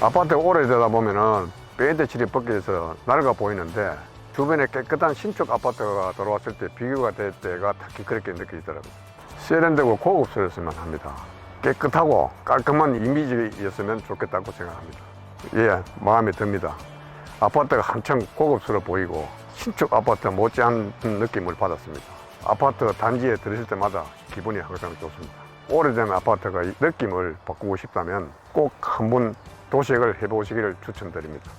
아파트가 오래되다 보면은 페인트 칠이 벗겨져서 낡아 보이는데 주변에 깨끗한 신축 아파트가 들어왔을 때 비교가 될 때가 특히 그렇게 느껴지더라고요. 세련되고 고급스러웠으면 합니다. 깨끗하고 깔끔한 이미지였으면 좋겠다고 생각합니다. 예, 마음에 듭니다. 아파트가 한층 고급스러워 보이고 신축 아파트 못지않은 느낌을 받았습니다. 아파트 단지에 들으실 때마다 기분이 항상 좋습니다. 오래된 아파트가 이 느낌을 바꾸고 싶다면 꼭 한번 도색을 해보시기를 추천드립니다.